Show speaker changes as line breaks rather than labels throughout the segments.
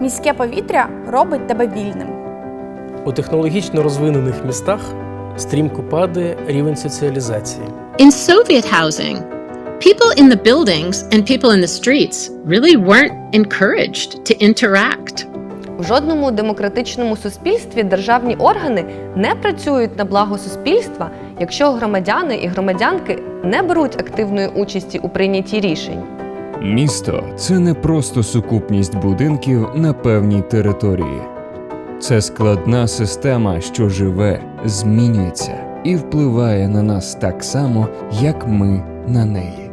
Міське повітря робить тебе вільним.
У технологічно розвинених містах стрімко падає рівень соціалізації.
In Soviet housing, people in the buildings and people in the streets really weren't encouraged to interact.
У жодному демократичному суспільстві державні органи не працюють на благо суспільства, якщо громадяни і громадянки не беруть активної участі у прийнятті рішень.
Місто це не просто сукупність будинків на певній території. Це складна система, що живе, змінюється і впливає на нас так само, як ми на неї.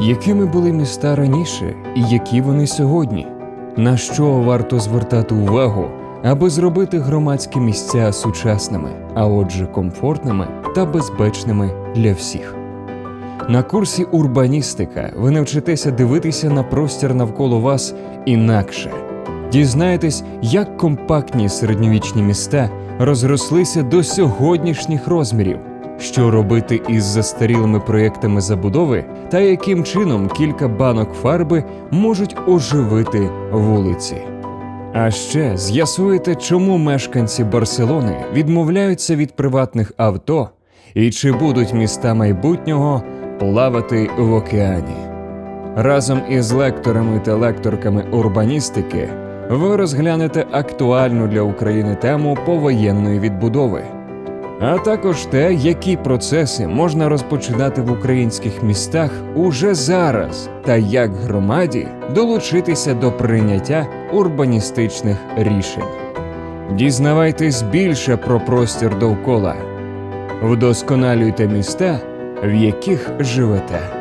Якими були міста раніше і які вони сьогодні? На що варто звертати увагу, аби зробити громадські місця сучасними, а отже, комфортними та безпечними для всіх? На курсі урбаністика ви навчитеся дивитися на простір навколо вас інакше. Дізнаєтесь, як компактні середньовічні міста розрослися до сьогоднішніх розмірів, що робити із застарілими проєктами забудови, та яким чином кілька банок фарби можуть оживити вулиці. А ще з'ясуєте, чому мешканці Барселони відмовляються від приватних авто і чи будуть міста майбутнього плавати в океані. Разом із лекторами та лекторками урбаністики ви розглянете актуальну для України тему повоєнної відбудови, а також те, які процеси можна розпочинати в українських містах уже зараз, та як громаді долучитися до прийняття урбаністичних рішень. Дізнавайтесь більше про простір довкола. Вдосконалюйте міста, в яких живете.